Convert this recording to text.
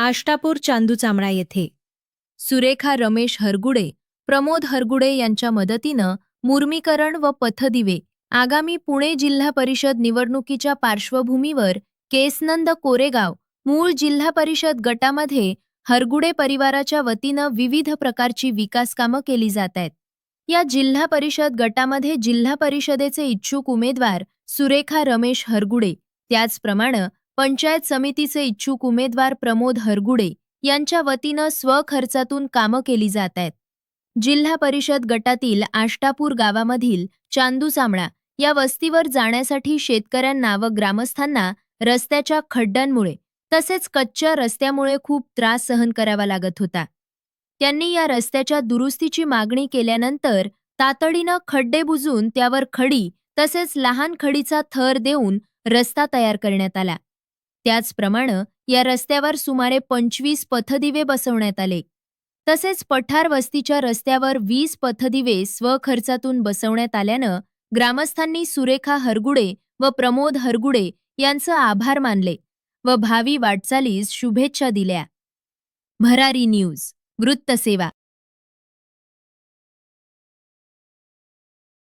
आष्टापूर चांदूचामळा येथे. सुरेखा रमेश हरगुडे प्रमोद हरगुडे यांच्या मदतीनं मुर्मीकरण व पथदिवे आगामी पुणे जिल्हा परिषद निवडणुकीच्या पार्श्वभूमीवर केसनंद कोरेगाव मूळ जिल्हा परिषद गटामध्ये हरगुडे परिवाराच्या वतीनं विविध प्रकारची विकासकामं केली जात आहेत. या जिल्हा परिषद गटामध्ये जिल्हा परिषदेचे इच्छुक उमेदवार सुरेखा रमेश हरगुडे. त्याचप्रमाणे पंचायत समितीचे इच्छुक उमेदवार प्रमोद हरगुडे यांच्या वतीनं स्वखर्चातून कामं केली जात आहेत. जिल्हा परिषद गटातील आष्टापूर गावामधील चांदू चांदूचामळा या वस्तीवर जाण्यासाठी शेतकऱ्यांना व ग्रामस्थांना रस्त्याच्या खड्ड्यांमुळे तसेच कच्च्या रस्त्यामुळे खूप त्रास सहन करावा लागत होता. त्यांनी या रस्त्याच्या दुरुस्तीची मागणी केल्यानंतर तातडीनं खड्डे बुजून त्यावर खडी तसेच लहान खडीचा थर देऊन रस्ता तयार करण्यात आला. त्याचप्रमाणे या रस्त्यावर सुमारे पंचवीस पथदिवे बसवण्यात आले. तसेच पठार वस्तीच्या रस्त्यावर वीस पथदिवे स्वखर्चातून बसवण्यात आल्यानं ग्रामस्थांनी सुरेखा हरगुडे व प्रमोद हरगुडे यांचं आभार मानले व भावी वाटचालीस शुभेच्छा दिल्या. भरारी न्यूज वृत्तसेवा.